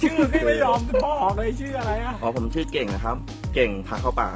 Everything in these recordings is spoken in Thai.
ชื่อพี่ไม่ยอมบอกเลยชื่ออะไรอะอ๋อผมชื่อเก่งนะครับ เก่งพาเข้าป่า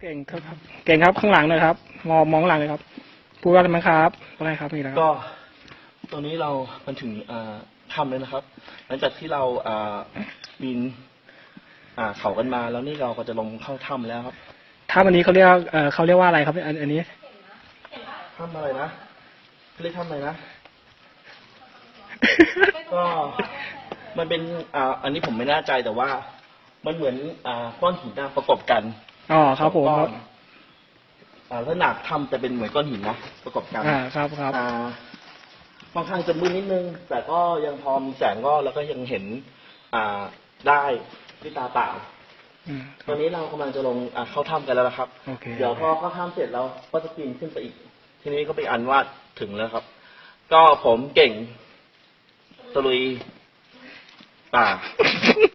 เก่งครับ เก่งครับข้างหลังเลยครับ มองมองข้างหลังเลยครับ พูดว่าอะไรมั้งครับอะไรครับนี่นะครับก็ตอนนี้เรามันถึงอ่าถ้ำแล้วนะครับ หลังจากที่เราอ่าบินอ่าเขากันมาแล้วนี่เราก็จะลงเข้าถ้ำแล้วครับถ้าวันนี้เขาเรียกเอ่อเขาเรียกว่าอะไรครับอันอันนี้ถ้ำอะไรนะเรียกถ้ำอะไรนะ ก็มันเป็นอ่าอันนี้ผมไม่แน่ใจแต่ว่า มันเหมือนอ่าก้อนหินนะประกบกัน อ๋อครับผมก้คอรับนอ่าลักษณะถ้ำจะเป็นเหมือนก้อนหินนะประกบกันอ่าครับครับ อ่าค่อนข้างจะมืดนิดนึง แต่ก็ยังพอมีแสงก็แล้วก็ยังเห็น อ่าได้ด้วยตาเปล่าอืมตอนนี้เรากำลังจะลงอ่าเข้าถ้ำกันแล้วนะครับ โอเค เดี๋ยวพอเข้าถ้ำเสร็จเราก็จะปีนขึ้นไปอีก ทีนี้ก็เป็นอันว่าถึงแล้วครับ ก็ผมเก่งตะลุยป่า